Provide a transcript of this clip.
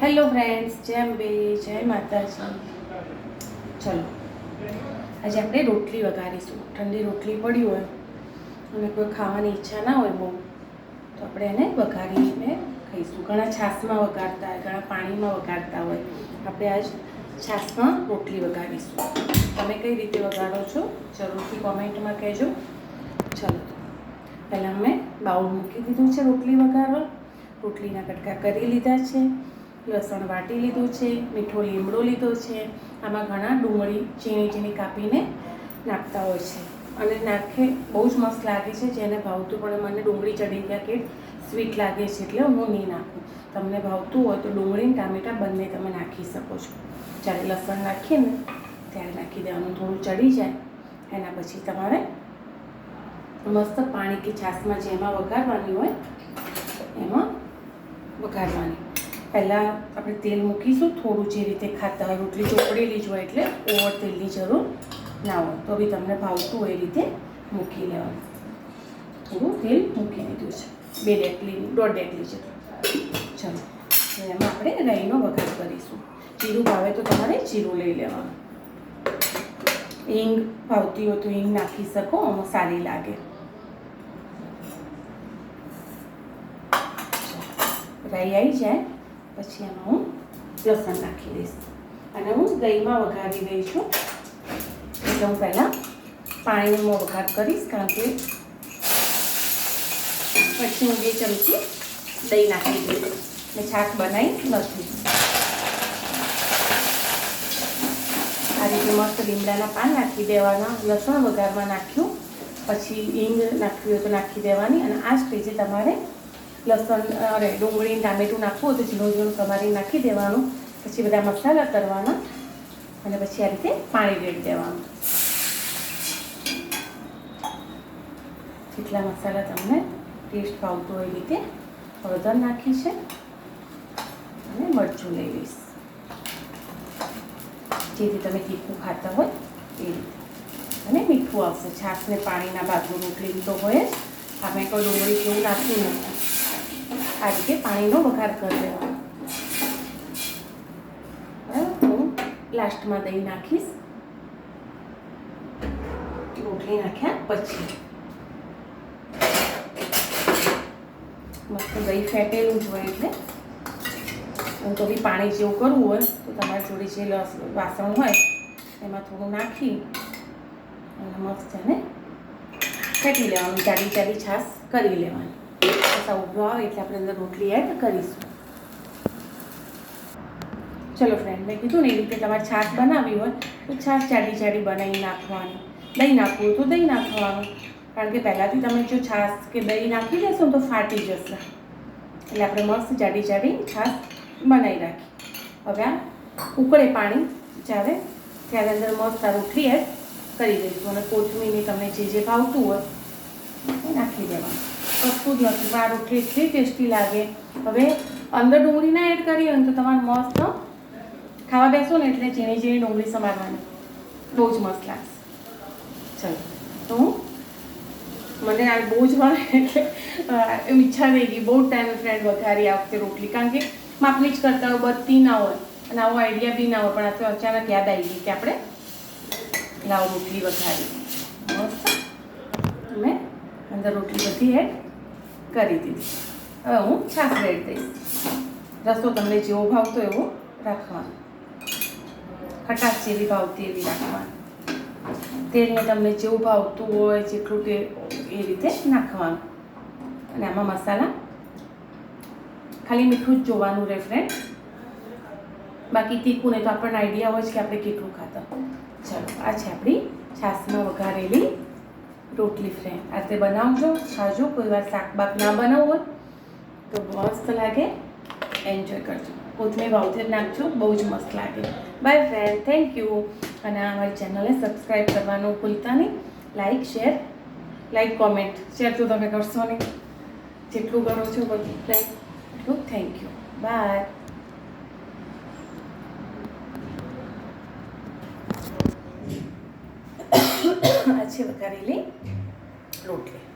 Hello friends જેમ બે જય માતાજી. ચલો, આજે આપણે રોટલી વઘારીશું. ઠંડી રોટલી પડી હોય, અને કોઈ ખાવાની ઈચ્છા ના હોય બહુ, તો આપણે એને વઘારીને ખાઈશું. ઘણા છાશમાં વઘારતા હોય, ઘણા પાણીમાં વઘારતા હોય. આપણે આજ છાશમાં રોટલી વઘારીશું. તમે કઈ રીતે વઘારો છો? જરૂરથી કોમેન્ટમાં કહેજો. ચલો, પહેલાં મેં બાઉલ મૂકી દીધું છે રોટલી વઘારવા. રોટલીના કટકા કરી લીધા છે. લસણ વાટી લીધું છે, મીઠો લીમડો લીધો છે. આમાં ઘણા ડુંગળી, ઝીણી ઝીણી કાપીને નાખતા હોય છે. અને નાખે બહુ જ મસ્ત લાગે છે, જેને ભાવતું પણ મને ડુંગળી ચડી ગયા કે સ્વીટ લાગે છે એટલે હું નહીં નાખું. તમને ભાવતું હોય તો ડુંગળી ટામેટા બંને તમે નાખી શકો છો. જ્યારે લસણ નાખીએ ને ત્યારે નાખી દેવાનું. થોડું ચડી જાય, એના પછી તમારે મસ્ત પાણી કે છાશમાં જેમાં વઘારવાની હોય, એમાં વઘારવાની. પહેલાં આપણે તેલ મૂકીશું, થોડું જે રીતે ખાતા હોય, રોટલી ચોપડેલી જ એટલે ઓવર તેલની જરૂર ના હોય. તો બી તમને ભાવતું હોય એ રીતે મૂકી લેવાનું. થોડું તેલ મૂકી દીધું છે. બે ડેકલી, દોઢ ડેકલી છે ચલો એમાં આપણે રાઈનો વઘાર કરીશું. જીરું ભાવે તો તમારે જીરું લઈ લેવાનું. હિંગ ભાવતી હોય તો હિંગ નાખી શકો, આમાં સારી લાગે. રાઈ આવી જાય. પછી એમાં હું લસણ નાખી દઈશ. અને હું દહીંમાં વઘારી દઈ છું. એટલે હું પહેલાં પાણીમાં વઘાર કરીશ, કારણ કે પછી હું બે ચમચી દહીં નાખી દઈશ. મેં છાશ બનાવી નથી. આ રીતે મસ્ત લીમડાના પાન નાખી દેવાના. લસણ વઘારમાં નાખ્યું. પછી હિંગ નાખ્યું હોય તો નાખી દેવાની. અને આ સ્ટેજે તમારે લસણ અરે ડુંગળી ટામેટું નાખવું તો ઝીણું ઝીણું તમારે નાખી દેવાનું. પછી બધા મસાલા કરવાના અને પછી આ રીતે પાણી રેડી દેવાનું. જેટલા મસાલા તમને ટેસ્ટ ભાવતો હોય એ રીતે હળદર નાખી છે અને મરચું લઈ લઈશ. જેથી તમે તીખું ખાતા હોય એ રીતે. અને મીઠું આવશે. છાશને પાણીના બાજુ રોટલી તો હોય જ. આપણે કોઈ ડુંગળી જેવું નાખ્યું નથી. આ રીતે પાણીનો વઘાર કરી દેવાનો. બરાબર? હું લાસ્ટમાં દહીં નાખીશ. રોટલી નાખ્યા પછી. મસ્ત દહીં ફેટેલું જ હોય એટલે. હું તો બી પાણી જેવું કરવું હોય, તો તમારી જોડે જે લસ, વાસણ હોય, એમાં થોડું નાખી અને મસ્ત એને ફેટી લેવાનું જાડી જાડી છાશ કરી લેવાની. પાછા ઉભરો આવે એટલે આપણે અંદર રોટલી એડ કરીશું. ચલો ફ્રેન્ડ મેં કીધું ને એ રીતે તમારે છાશ બનાવવી હોય, તો છાશ જાડી જાડી બનાવી નાખવાની. દહીં નાખવું હોય તો દહીં નાખવાનું. કારણ કે પહેલાંથી તમે જો છાશ કે દહીં નાખી દેશો તો ફાટી જશે. એટલે આપણે મસ્ત જાડી જાડી છાશ બનાવી રાખી હવે આ ઉકળે પાણી જ્યારે, ત્યારે અંદર મસ્ત આ રોટલી એડ કરી દઈશું. અને કોથમીરની તમને જે જે ભાવતું હોય, એ નાખી દેવાનું. કશું જ નથી. આ રોટલી એટલી ટેસ્ટી લાગે. હવે અંદર ડુંગળી ના એડ કરી હોય તો તમારે મસ્ત ખાવા બેસો ને એટલે ઝીણી ઝીણી ડુંગળી સમારવાની. બહુ જ મસ્ત લાગશે. ચલો, તો મને આ બહુ જ ભાવે એટલે એમ ઈચ્છા થઈ ગઈ. બહુ ટાઈમ ફ્રેન્ડ વઘારી આ વખતે રોટલી. કારણ કે માપની જ કરતા હોય, બધી ના હોય. અને આવો આઈડિયા બી ના હોય, પણ આપણે અચાનક યાદ આવી ગઈ કે આપણે લાવ રોટલી વઘારી મસ્ત? મેં અંદર રોટલી બધી એડ કરી દીધી. હવે હું છાશ રેડ દઈશ રસો તમને જેવો ભાવતો એવો રાખવાનો. ખટાશ જેવી ભાવતી એવી રાખવાની. તેલને તમને જેવું ભાવતું હોય જેટલું તે એ રીતે નાખવાનું. અને આમાં મસાલા ખાલી મીઠું જ જોવાનું રહે ફ્રેન્ડ બાકી તીખું ને તો આપણને આઈડિયા હોય છે કે આપણે કેટલું ખાતા ચાલો, આ છે આપણી છાશમાં વઘારેલી રોટલી ફ્રેન્ડ આ રીતે બનાવજો. ખાજો. કોઈ વાર શાક બાક ના બનાવવું તો મસ્ત લાગે. એન્જોય કરજો. કોથમીર વાવથેર નાખજો. બહુ જ મસ્ત લાગે. બાય ફ્રેન્ડ થેન્ક યુ અને અમારી ચેનલને સબસ્ક્રાઈબ કરવાનું ભૂલતા નહીં. Like share like comment share તો તમે કરશો નહીં. જેટલું કરો છો બધું એટલું. થેન્ક યુ બાય આ છે વઘારેલી રોટલી